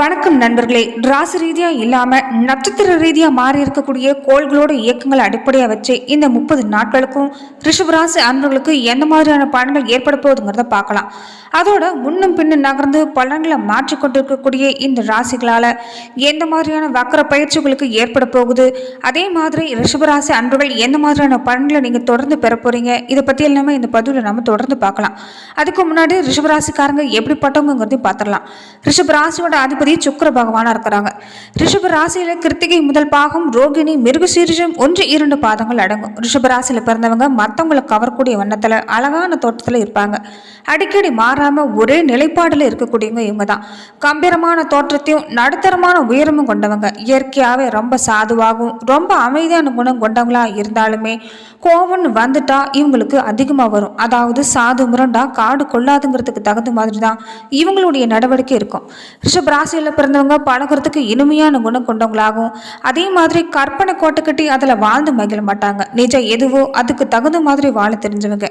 வணக்கம் நண்பர்களே. ராசி ரீதியா இல்லாம நட்சத்திர ரீதியா மாறி இருக்கக்கூடிய கோள்களோட இயக்கங்களை அடிப்படையா வச்சு இந்த முப்பது நாட்களுக்கும் ரிஷபராசி அன்பர்களுக்கு எந்த மாதிரியான பலன்கள் ஏற்பட போகுதுங்கிறத பார்க்கலாம். அதோட முன்னும் பின்னும் நகர்ந்து பலன்களை மாற்றிக்கொண்டிருக்கக்கூடிய இந்த ராசிகளால எந்த மாதிரியான வக்கர பயிற்சிகளுக்கு ஏற்பட போகுது? அதே மாதிரி ரிஷபராசி அன்பர்கள் எந்த மாதிரியான பலன்களை நீங்க தொடர்ந்து பெற போறீங்க? இதை பத்தி எல்லாமே இந்த பதிவில் நம்ம தொடர்ந்து பார்க்கலாம். அதுக்கு முன்னாடி ரிஷபராசிக்காரங்க எப்படிப்பட்டவங்கிறதையும் பார்த்துடலாம். ரிஷபராசியோட அதிபதி சுக்கிர பகவானா இருக்கிறாங்க. ரிஷப ராசியில கிருத்திகை முதல் பாகம் ரோகிணி மிருகசீரிஷம் ஒன்று இரண்டு பாதங்கள் அடங்கும். ரிஷப ராசியில பிறந்தவங்க மற்றவங்களை கவரக்கூடிய வண்ணத்துல அழகான தோட்டத்துல இருப்பாங்க. அடிக்கடி மாறாம ஒரே நிலைப்பாடுல இருக்கக்கூடியவங்க இவங்க தான் கம்பீரமான தோற்றத்தையும் நடுத்தரமான உயரமும் கொண்டவங்க. இயற்கையாவே ரொம்ப சாதுவாகவும் ரொம்ப அமைதியான குணம் கொண்டவங்களா இருந்தாலுமே கோவம்னு வந்துட்டா இவங்களுக்கு அதிகமாக வரும். அதாவது சாது முரண்டா காடு கொள்ளாதுங்கிறதுக்கு தகுந்த மாதிரி தான் இவங்களுடைய நடவடிக்கை இருக்கும். ரிஷப ராசியில் பிறந்தவங்க பழகுறதுக்கு இனிமையான குணம் கொண்டவங்களாகவும் அதே மாதிரி கற்பனை கோட்டை கட்டி அதில் வாழ்ந்து மகிழ மாட்டாங்க. நிஜம் எதுவோ அதுக்கு தகுந்த மாதிரி வாழ தெரிஞ்சவங்க.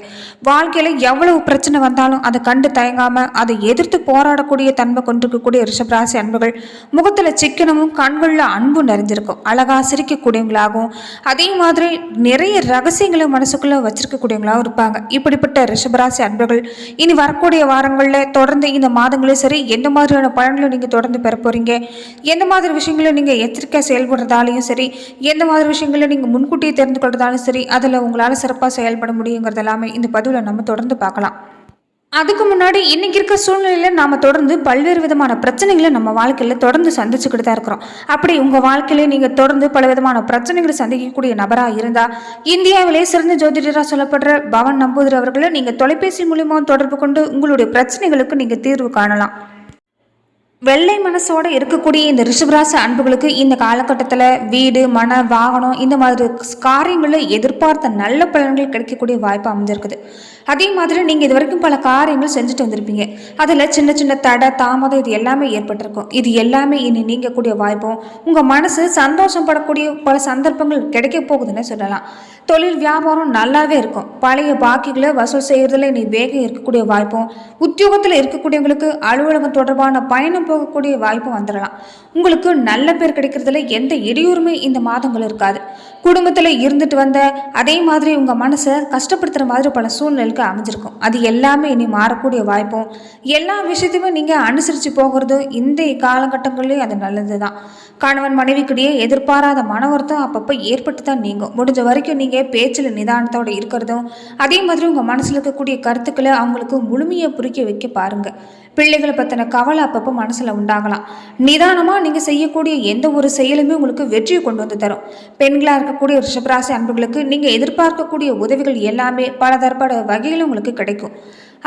வாழ்க்கையில் எவ்வளவு பிரச்சனை வந்தாலும் அதை கண்டு தயங்காம அதை எதிர்த்து போராடக்கூடிய தன்மை கொண்டிருக்கக்கூடிய ரிஷபராசி அன்புகள் முகத்தில் சிக்கனமும் கண்களில் அன்பும் நிறைஞ்சிருக்கும். அழகா சிரிக்கக்கூடியவங்களாகவும் அதே மாதிரி நிறைய ரகசியங்களை மனசுக்குள்ள வச்சிருக்கக்கூடியவங்களாகவும் இருப்பாங்க. இப்படிப்பட்ட ரிஷபராசி அன்புகள் இனி வரக்கூடிய வாரங்களில் தொடர்ந்து இந்த மாதங்களும் சரி எந்த மாதிரியான பலன்களும் நீங்கள் தொடர்ந்து பெற போகிறீங்க எந்த மாதிரி விஷயங்களை நீங்கள் எச்சரிக்கை செயல்படுறதாலையும் சரி எந்த மாதிரி விஷயங்களை நீங்கள் முன்கூட்டியே தெரிந்து கொள்றதாலும் சரி அதில் உங்களால் சிறப்பாக செயல்பட முடியுங்கிறது எல்லாமே இந்த பதிவில் நம்ம தொடர்ந்து பார்க்கலாம். அதுக்கு முன்னாடி இன்னைக்கு இருக்க சூழ்நிலையில் நாம தொடர்ந்து பல்வேறு விதமான பிரச்சனைகளை நம்ம வாழ்க்கையில் தொடர்ந்து சந்திச்சுக்கிட்டு தான் இருக்கிறோம். அப்படி உங்க வாழ்க்கையிலே நீங்கள் தொடர்ந்து பல விதமான பிரச்சனைகளை சந்திக்கக்கூடிய நபரா இருந்தா இந்தியாவிலே சிறந்த ஜோதிடரா சொல்லப்படுற பவன் நம்பூதிரி அவர்களை நீங்கள் தொலைபேசி மூலியமாக தொடர்பு கொண்டு உங்களுடைய பிரச்சனைகளுக்கு நீங்கள் தீர்வு காணலாம். வெள்ளை மனசோட இருக்கக்கூடிய இந்த ரிஷபராசி அன்புகளுக்கு இந்த காலகட்டத்தில் வீடு மன வாகனம் இந்த மாதிரி காரியங்களில் எதிர்பார்த்த நல்ல பலன்கள் கிடைக்கக்கூடிய வாய்ப்பு அமைஞ்சிருக்குது. அதே மாதிரி நீங்கள் இது வரைக்கும் பல காரியங்கள் செஞ்சுட்டு வந்திருப்பீங்க. அதில் சின்ன சின்ன தடை தாமதம் இது எல்லாமே ஏற்பட்டிருக்கும். இது எல்லாமே இனி நீங்கக்கூடிய வாய்ப்பும் உங்கள் மனசு சந்தோஷம் படக்கூடிய பல சந்தர்ப்பங்கள் கிடைக்க போகுதுன்னு சொல்லலாம். தொழில் வியாபாரம் நல்லாவே இருக்கும். பழைய பாக்கிகளை வசூல் செய்கிறதுல இனி வேகம் இருக்கக்கூடிய வாய்ப்பும் உத்தியோகத்தில் இருக்கக்கூடியவங்களுக்கு அலுவலகம் தொடர்பான பயணம் போகக்கூடிய வாய்ப்பும் வந்துடலாம் உங்களுக்கு நல்ல பேர் கிடைக்கிறதுல எந்த இடையூறுமே இந்த மாதங்கள் இருக்காது. குடும்பத்தில் இருந்துட்டு வந்த அதே மாதிரி உங்கள் மனசை கஷ்டப்படுத்துகிற மாதிரி பல சூழ்நிலைக்கு அமைஞ்சிருக்கும். அது எல்லாமே இனி மாறக்கூடிய வாய்ப்பும் எல்லா விஷயத்தையுமே நீங்கள் அனுசரித்து போகிறது இந்த காலகட்டங்கள்லேயும் அது நல்லது தான் கணவன் மனைவிக்கிடையே எதிர்பாராத மன வருத்தம் அப்பப்போ ஏற்பட்டு தான் நீங்கும். முடிஞ்ச வரைக்கும் நீங்கள் பேச்சில் நிதானத்தோடு இருக்கிறதும் அதே மாதிரி உங்கள் மனசில் இருக்கக்கூடிய கருத்துக்களை அவங்களுக்கு முழுமையை புரிக்க வைக்க பாருங்கள் பிள்ளைகளை பற்றின கவலை அப்பப்போ மனசில் உண்டாகலாம். நிதானமாக நீங்கள் செய்யக்கூடிய எந்த ஒரு செயலுமே உங்களுக்கு வெற்றியை கொண்டு வந்து தரும். பெண்களாக இருக்கக்கூடிய ரிஷபராசி அன்புகளுக்கு நீங்கள் எதிர்பார்க்கக்கூடிய உதவிகள் எல்லாமே பலதரப்பட வகையில் உங்களுக்கு கிடைக்கும்.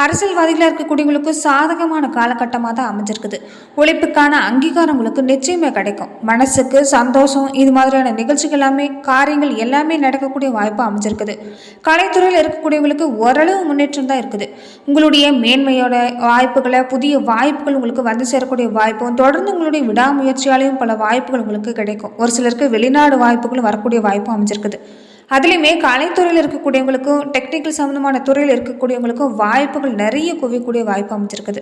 அரசியல்வாதிகளாக இருக்கக்கூடியவங்களுக்கு சாதகமான காலகட்டமாக தான் அமைஞ்சிருக்குது. உழைப்புக்கான அங்கீகாரம் உங்களுக்கு நிச்சயமே கிடைக்கும். மனசுக்கு சந்தோஷம் இது மாதிரியான நிகழ்ச்சிகள் எல்லாமே காரியங்கள் எல்லாமே நடக்கக்கூடிய வாய்ப்பு அமைஞ்சிருக்குது. கலைத்துறையில் இருக்கக்கூடியவங்களுக்கு ஓரளவு முன்னேற்றம் தான் இருக்குது. உங்களுடைய மேன்மையோட வாய்ப்புகளை புதிய வாய்ப்புகள் உங்களுக்கு வந்து சேரக்கூடிய வாய்ப்பும் தொடர்ந்து உங்களுடைய விடாமுயற்சியாலையும் பல வாய்ப்புகள் உங்களுக்கு கிடைக்கும். ஒரு சிலருக்கு வெளிநாடு வாய்ப்புகளும் வரக்கூடிய வாய்ப்பும் அமைஞ்சிருக்குது. அதுலேயுமே கலைத்துறையில் இருக்கக்கூடியவங்களுக்கும் டெக்னிக்கல் சம்மந்தமான துறையில் இருக்கக்கூடியவங்களுக்கும் வாய்ப்புகள் நிறைய குவியக்கூடிய வாய்ப்பு அமைஞ்சிருக்குது.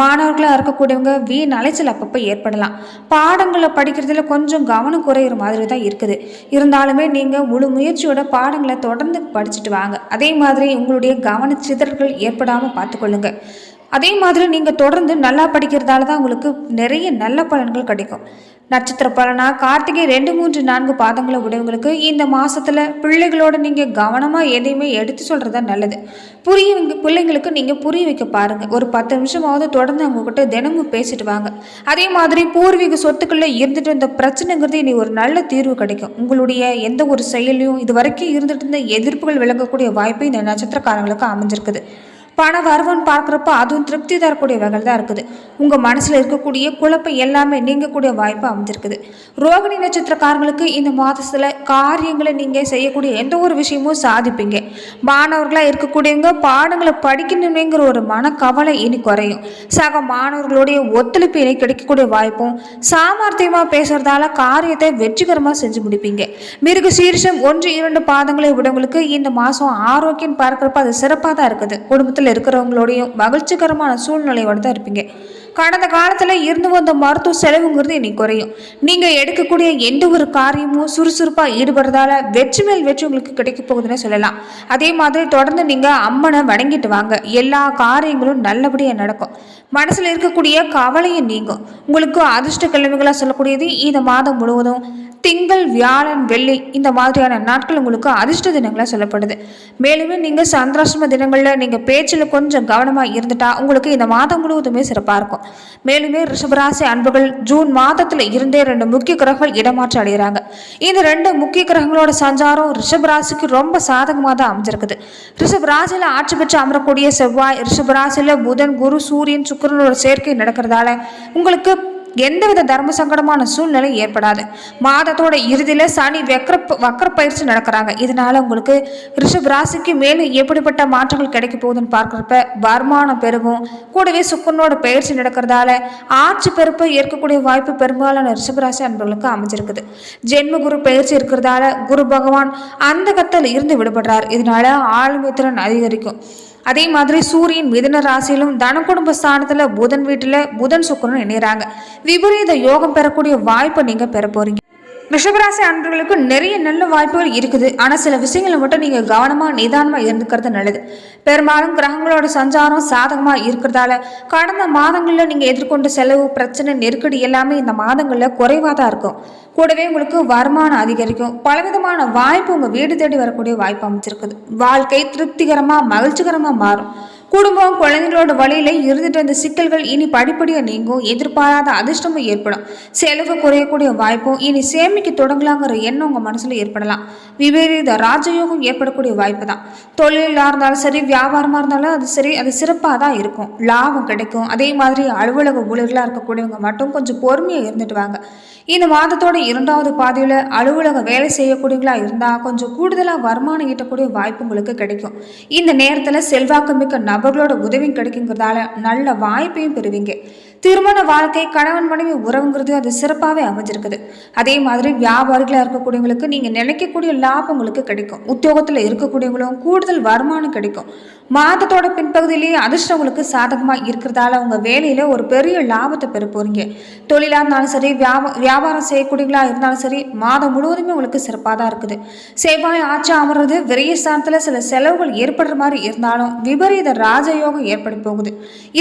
மாணவர்களாக இருக்கக்கூடியவங்க வீண் அலைச்சல் அப்பப்போ ஏற்படலாம். பாடங்களை படிக்கிறதுல கொஞ்சம் கவனம் குறையிற மாதிரி தான் இருக்குது. இருந்தாலுமே நீங்கள் முழு முயற்சியோட பாடங்களை தொடர்ந்து படிச்சுட்டு வாங்க. அதே மாதிரி உங்களுடைய கவனச்சிதறல்கள் ஏற்படாமல் பார்த்துக்கொள்ளுங்க. அதே மாதிரி நீங்கள் தொடர்ந்து நல்லா படிக்கிறதால தான் உங்களுக்கு நிறைய நல்ல பலன்கள் கிடைக்கும். நட்சத்திர பலனா கார்த்திகை ரெண்டு மூன்று நான்கு பாதங்களை உடையவங்களுக்கு இந்த மாசத்துல பிள்ளைகளோட நீங்க கவனமா எதையுமே எடுத்து சொல்றதா நல்லது. புரிய வைங்க பிள்ளைங்களுக்கு நீங்க புரிய வைக்க பாருங்க. ஒரு பத்து நிமிஷமாவது தொடர்ந்து அவங்க கிட்ட தினமும் பேசிட்டு வாங்க. அதே மாதிரி பூர்வீக சொத்துக்கள்ல இருந்துட்டு இருந்த பிரச்சனைங்கிறது இனி ஒரு நல்ல தீர்வு கிடைக்கும். உங்களுடைய எந்த ஒரு செயலையும் இது வரைக்கும் இருந்துட்டு இருந்த எதிர்ப்புகள் விளங்கக்கூடிய வாய்ப்பு இந்த நட்சத்திரக்காரங்களுக்கு அமைஞ்சிருக்குது. பண வரவுன்னு பார்க்குறப்ப அதுவும் திருப்தி தரக்கூடிய வகையில் தான் இருக்குது. உங்கள் மனசில் இருக்கக்கூடிய குழப்பம் எல்லாமே நீங்கக்கூடிய வாய்ப்பு அமைஞ்சிருக்குது ரோகிணி நட்சத்திரக்காரங்களுக்கு இந்த மாதத்தில் காரியங்களை நீங்கள் செய்யக்கூடிய எந்த ஒரு விஷயமும் சாதிப்பீங்க. மாணவர்களாக இருக்கக்கூடியவங்க பாடங்களை படிக்கணுமேங்கிற ஒரு மனக்கவலை இனி குறையும். சக மாணவர்களுடைய ஒத்துழைப்பு இனி கிடைக்கக்கூடிய வாய்ப்பும் சாமர்த்தியமாக பேசுகிறதால காரியத்தை வெற்றிகரமாக செஞ்சு முடிப்பீங்க. மிருக சீர்ஷம் ஒன்று இரண்டு பாதங்களை விடவங்களுக்கு இந்த மாதம் ஆரோக்கியம் பார்க்குறப்ப அது சிறப்பாக தான் இருக்குது. குடும்பத்தில் இருக்கிறவங்களோடையும் மகிழ்ச்சிகரமான சூழ்நிலையோடு தான் இருப்பீங்க. கடந்த காலத்தில் இருந்து வந்த மருத்துவ செலவுங்கிறது இன்னைக்கு குறையும். நீங்கள் எடுக்கக்கூடிய எந்த ஒரு காரியமும் சுறுசுறுப்பாக ஈடுபடுறதால வெற்றி மேல் வெற்றி உங்களுக்கு கிடைக்க போகுதுன்னு சொல்லலாம். அதே மாதிரி தொடர்ந்து நீங்கள் அம்மனை வணங்கிட்டு வாங்க. எல்லா காரியங்களும் நல்லபடியாக நடக்கும். மனசில் இருக்கக்கூடிய கவலையும் நீங்கும். உங்களுக்கு அதிர்ஷ்ட கிழமைகளாக சொல்லக்கூடியது இந்த மாதம் முழுவதும் திங்கள் வியாழன் வெள்ளி இந்த மாதிரியான நாட்கள் உங்களுக்கு அதிர்ஷ்ட தினங்களாக சொல்லப்படுது. மேலுமே நீங்கள் சந்திராசிரம தினங்களில் நீங்கள் பேச்சில் கொஞ்சம் கவனமாக இருந்துட்டா உங்களுக்கு இந்த மாதம் முழுவதுமே சிறப்பாக இருக்கும். மேலுமே ரிஷபராசி அன்புகள் ஜூன் மாதத்தில் இருந்தே ரெண்டு முக்கிய கிரகங்கள் இடமாற்றம் அடைகிறாங்க. இந்த ரெண்டு முக்கிய கிரகங்களோட சஞ்சாரம் ரிஷபராசிக்கு ரொம்ப சாதகமாக தான் அமைஞ்சிருக்குது. ரிஷபராசியில் ஆட்சி பெற்று அமரக்கூடிய செவ்வாய் ரிஷபராசியில் புதன் குரு சூரியன் சுக்கிரனோட சேர்க்கை நடக்கிறதால உங்களுக்கு எந்தவித தர்ம சங்கடமான சூழ்நிலை ஏற்படாது. மாதத்தோட இறுதியில் சனி வக்ர வக்ர பயிற்சி நடக்கிறாங்க. இதனால உங்களுக்கு ரிஷப் ராசிக்கு மேலும் எப்படிப்பட்ட மாற்றங்கள் கிடைக்க போகுதுன்னு பார்க்குறப்ப வருமானம் பெருகும். கூடவே சுக்கரனோட பயிற்சி நடக்கிறதால ஆட்சி பெருப்பை ஏற்கக்கூடிய வாய்ப்பு பெரும்பாலான ரிஷபராசி அன்பர்களுக்கு அமைஞ்சிருக்குது. ஜென்ம குரு பயிற்சி இருக்கிறதால குரு பகவான் அந்த கத்தில் இருந்து விடுபடுறார். இதனால ஆளுமை திறன் அதிகரிக்கும். அதே மாதிரி சூரியன் மிதன ராசியிலும் தன குடும்ப ஸ்தானத்தில் புதன் வீட்டில் புதன் சுக்கரன் இணைகிறாங்க விபரீத யோகம் பெறக்கூடிய வாய்ப்பை நீங்கள் பெற போகிறீங்க ரிஷபராசி அன்பர்களுக்கு நிறைய நல்ல வாய்ப்புகள் இருக்குது. ஆனால் சில விஷயங்களை மட்டும் நீங்கள் கவனமாக நிதானமாக இருந்துக்கிறது நல்லது. பெரும்பாலும் கிரகங்களோட சஞ்சாரம் சாதகமாக இருக்கிறதால கடந்த மாதங்களில் நீங்கள் எதிர்கொண்ட செலவு பிரச்சனை நெருக்கடி எல்லாமே இந்த மாதங்களில் குறைவாக தான் இருக்கும். கூடவே உங்களுக்கு வருமானம் அதிகரிக்கும். பலவிதமான வாய்ப்பு உங்கள் வீடு தேடி வரக்கூடிய வாய்ப்பு அமைச்சிருக்குது வாழ்க்கை திருப்திகரமாக மகிழ்ச்சிகரமாக மாறும். குடும்பம் குழந்தைங்களோட வழியில இருந்துட்டு வந்த சிக்கல்கள் இனி படிப்படியாக நீங்கும் எதிர்பாராத அதிர்ஷ்டமும் ஏற்படும். செலவு குறையக்கூடிய வாய்ப்பும் இனி சேமிக்க தொடங்கலாங்கிற எண்ணம் உங்கள் மனசில் ஏற்படலாம். விபரீத ராஜயோகம் ஏற்படக்கூடிய வாய்ப்பு தான் தொழிலாக இருந்தாலும் சரி வியாபாரமாக இருந்தாலும் அது சரி அது சிறப்பாக தான் இருக்கும். லாபம் கிடைக்கும். அதே மாதிரி அலுவலக ஊழியர்களாக இருக்கக்கூடியவங்க மட்டும் கொஞ்சம் பொறுமையாக இருந்துட்டு வாங்க. இந்த மாதத்தோட இரண்டாவது பாதையில் அலுவலக வேலை செய்யக்கூடியவங்களா இருந்தால் கொஞ்சம் கூடுதலாக வருமானம் ஈட்டக்கூடிய வாய்ப்பு உங்களுக்கு கிடைக்கும். இந்த நேரத்தில் செல்வாக்கு மிக்க நபர்களோட உதவியும் கிடைக்குங்கிறதால நல்ல வாய்ப்பையும் பெறுவீங்க. திருமண வாழ்க்கை கணவன் மனைவி உறவுங்கிறது அது சிறப்பாகவே அமைஞ்சிருக்குது. அதே மாதிரி வியாபாரிகளாக இருக்கக்கூடியவங்களுக்கு நீங்கள் நினைக்கக்கூடிய லாபம் உங்களுக்கு கிடைக்கும். உத்தியோகத்தில் இருக்கக்கூடியவங்களும் கூடுதல் வருமானம் கிடைக்கும். மாதத்தோட பின்பகுதியிலேயே அதிர்ஷ்டம் உங்களுக்கு சாதகமாக இருக்கிறதால உங்கள் வேலையில் ஒரு பெரிய லாபத்தை பெற போகிறீங்க தொழிலாக இருந்தாலும் சரி வியாப வியாபாரம் செய்யக்கூடியவங்களா இருந்தாலும் சரி மாதம் முழுவதுமே உங்களுக்கு சிறப்பாக தான் இருக்குது. செவ்வாய் ஆட்சி அமர்றது விரைய ஸ்தானத்தில் சில செலவுகள் ஏற்படுற மாதிரி இருந்தாலும் விபரீத ராஜயோகம் ஏற்பட போகுது.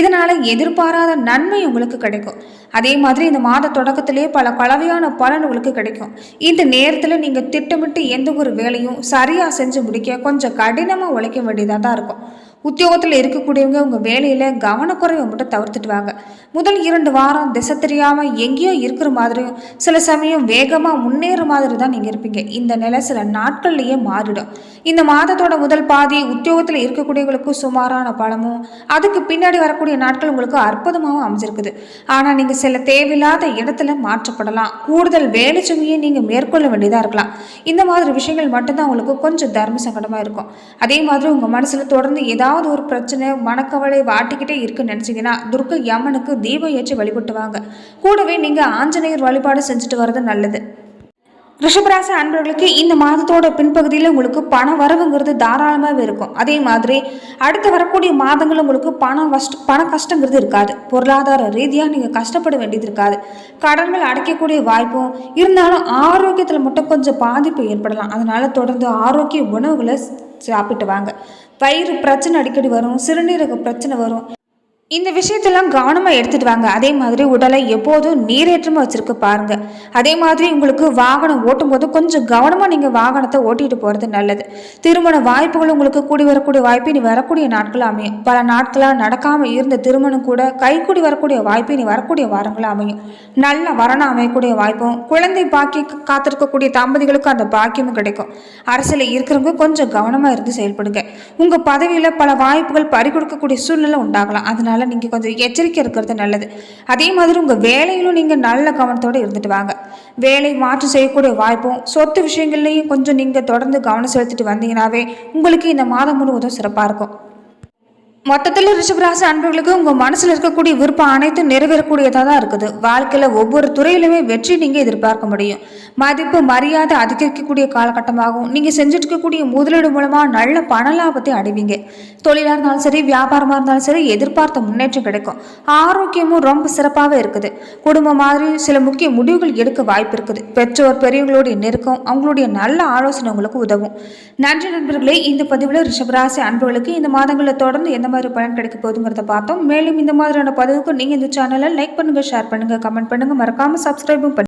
இதனால் எதிர்பாராத நன்மையும் உங்களுக்கு கிடைக்கும். அதே மாதிரி இந்த மாத தொடக்கத்திலே பல கலவையான பலன் உங்களுக்கு கிடைக்கும். இந்த நேரத்தில் நீங்கள் திட்டமிட்டு எந்த ஒரு வேலையும் சரியாக செஞ்சு முடிக்க கொஞ்சம் கடினமாக உழைக்க வேண்டியதாக தான் இருக்கும். உத்தியோகத்தில் இருக்கக்கூடியவங்க உங்கள் வேலையில் கவனக்குறைவை மட்டும் தவிர்த்துட்டு வாங்க முதல் இரண்டு வாரம் திசை தெரியாமல் எங்கேயோ இருக்கிற மாதிரியும் சில சமயம் வேகமாக முன்னேற மாதிரி தான் நீங்கள் இருப்பீங்க. இந்த நிலை சில நாட்கள்லேயே மாறிடும். இந்த மாதத்தோட முதல் பாதி உத்தியோகத்தில் இருக்கக்கூடியவங்களுக்கு சுமாரான பலமும் அதுக்கு பின்னாடி வரக்கூடிய நாட்கள் உங்களுக்கு அற்புதமாகவும் அமைஞ்சிருக்குது. ஆனால் நீங்கள் சில தேவையில்லாத இடத்துல மாற்றப்படலாம். கூடுதல் வேலை சுமையை நீங்கள் மேற்கொள்ள வேண்டியதாக இருக்கலாம். இந்த மாதிரி விஷயங்கள் மட்டும்தான் உங்களுக்கு கொஞ்சம் தர்ம சங்கடமாக இருக்கும். அதே மாதிரி உங்கள் மனசில் தொடர்ந்து ஏதாவது ஏதாவது ஒரு பிரச்சனை மனக்கவலை வாட்டிக்கிட்டே இருக்குன்னு நினச்சிங்கன்னா துர்க்க யமனுக்கு தீபம் ஏற்றி வழிபட்டுவாங்க. கூடவே நீங்கள் ஆஞ்சநேயர் வழிபாடு செஞ்சுட்டு வர்றது நல்லது. ரிஷபராச அன்பர்களுக்கு இந்த மாதத்தோட பின்பகுதியில் உங்களுக்கு பண வரவுங்கிறது தாராளமாகவே இருக்கும். அதே மாதிரி அடுத்து வரக்கூடிய மாதங்கள் உங்களுக்கு பணம் வஷ்ட பண கஷ்டங்கிறது இருக்காது. பொருளாதார ரீதியாக நீங்கள் கஷ்டப்பட வேண்டியது இருக்காது. கடன்கள் அடைக்கக்கூடிய வாய்ப்பும் இருந்தாலும் ஆரோக்கியத்தில் மட்டும் கொஞ்சம் பாதிப்பு ஏற்படலாம். அதனால் தொடர்ந்து ஆரோக்கிய உணவுகளை சாப்பிட்டு வாங்க. வயிறு பிரச்சனை அடிக்கடி வரும் சிறுநீரக பிரச்சனை வரும். இந்த விஷயத்தெல்லாம் கவனமாக எடுத்துட்டு வாங்க. அதே மாதிரி உடலை எப்போதும் நீரேற்றமாக வச்சுருக்க பாருங்க. அதே மாதிரி உங்களுக்கு வாகனம் ஓட்டும்போது கொஞ்சம் கவனமாக நீங்கள் வாகனத்தை ஓட்டிகிட்டு போகிறது நல்லது. திருமண வாய்ப்புகள் உங்களுக்கு கூடி வரக்கூடிய வாய்ப்பு இனி வரக்கூடிய நாட்கள் அமையும். பல நாட்களாக நடக்காமல் இருந்த திருமணம் கூட கைக்கூடி வரக்கூடிய வாய்ப்பு இனி வரக்கூடிய வாரங்கள் அமையும். நல்ல வரணம் அமையக்கூடிய வாய்ப்பும் குழந்தை பாக்கி காத்திருக்கக்கூடிய தம்பதிகளுக்கு அந்த பாக்கியமும் கிடைக்கும். அரசியலில் இருக்கிறவங்க கொஞ்சம் கவனமாக இருந்து செயல்படுங்க. உங்கள் பதவியில் பல வாய்ப்புகள் பறிகொடுக்கக்கூடிய சூழ்நிலை உண்டாகலாம். அதனால அதனால் நீங்கள் கொஞ்சம் எச்சரிக்கை இருக்கிறது நல்லது. அதே மாதிரி உங்கள் வேலையிலும் நீங்கள் நல்ல கவனத்தோடு இருந்துட்டு வாங்க. வேலை மாற்று செய்யக்கூடிய வாய்ப்பும் சொத்து விஷயங்கள்லையும் கொஞ்சம் நீங்கள் தொடர்ந்து கவனம் செலுத்திட்டு வந்தீங்கன்னாவே உங்களுக்கு இந்த மாதம் முழுவதும் சிறப்பாக இருக்கும். மொத்தத்தில் ரிஷபராசி அன்பர்களுக்கு உங்கள் மனசில் இருக்கக்கூடிய விருப்பம் அனைத்தும் நிறைவேறக்கூடியதாக தான் இருக்குது. வாழ்க்கையில் ஒவ்வொரு துறையிலுமே வெற்றி நீங்கள் எதிர்பார்க்க முடியும். மதிப்பு மரியாதை அதிகரிக்கக்கூடிய காலகட்டமாகவும் நீங்கள் செஞ்சுட்டு இருக்கக்கூடிய முதலீடு மூலமாக நல்ல பண லாபத்தை அடைவீங்க. தொழிலாக இருந்தாலும் சரி வியாபாரமாக இருந்தாலும் சரி எதிர்பார்த்த முன்னேற்றம் கிடைக்கும். ஆரோக்கியமும் ரொம்ப சிறப்பாகவே இருக்குது. குடும்பம் மாதிரி சில முக்கிய முடிவுகள் எடுக்க வாய்ப்பு இருக்குது. பெற்றோர் பெரியவங்களுடைய நெருக்கம் அவங்களுடைய நல்ல ஆலோசனை உங்களுக்கு உதவும். நன்றி நண்பர்களே இந்த பதிவில் ரிஷபராசி அன்பர்களுக்கு இந்த மாதங்களில் தொடர்ந்து எந்த மாதிரி பலன் கிடைக்க போகுதுங்கிறத பார்த்தோம். மேலும் இந்த மாதிரியான பதிவுக்கு நீங்கள் இந்த சேனலை லைக் பண்ணுங்கள் ஷேர் பண்ணுங்கள் கமெண்ட் பண்ணுங்கள் மறக்காமல் சப்ஸ்கிரைபும் பண்ணுங்கள்